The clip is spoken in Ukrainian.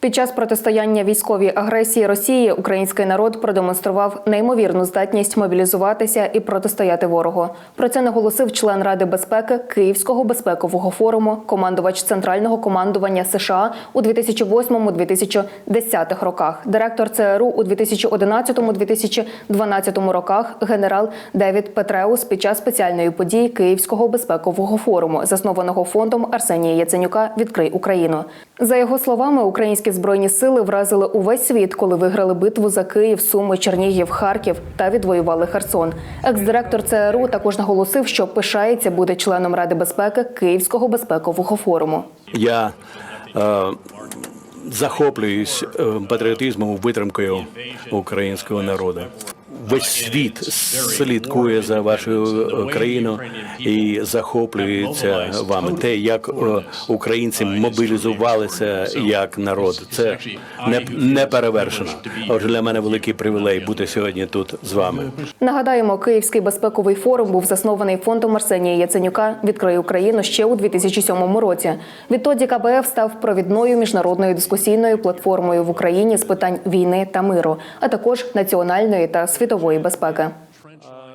Під час протистояння військовій агресії Росії український народ продемонстрував неймовірну здатність мобілізуватися і протистояти ворогу. Про це наголосив член Ради безпеки Київського безпекового форуму, командувач центрального командування США у 2008-2010 роках, директор ЦРУ у 2011-2012 роках, генерал Девід Петреус під час спеціальної події Київського безпекового форуму, заснованого фондом Арсенія Яценюка Відкрий Україну. За його словами, українські збройні сили вразили увесь світ, коли виграли битву за Київ, Суми, Чернігів, Харків та відвоювали Херсон. Екс-директор ЦРУ також наголосив, що пишається буде членом Ради безпеки Київського безпекового форуму. Я е, захоплююсь е, патріотизмом, витримкою українського народу. Весь світ слідкує за вашою е, країною і захоплюється вами. Те, як е, українці мобілізувалися як народ, це не, не перевершено. Отже, для мене великий привілей бути сьогодні тут з вами. Нагадаємо, Київський безпековий форум був заснований фондом Арсенія Яценюка Відкрий Україну ще у 2007 році. Відтоді КБФ став провідною міжнародною дискусійною платформою в Україні з питань війни та миру, а також національної та світової безпеки.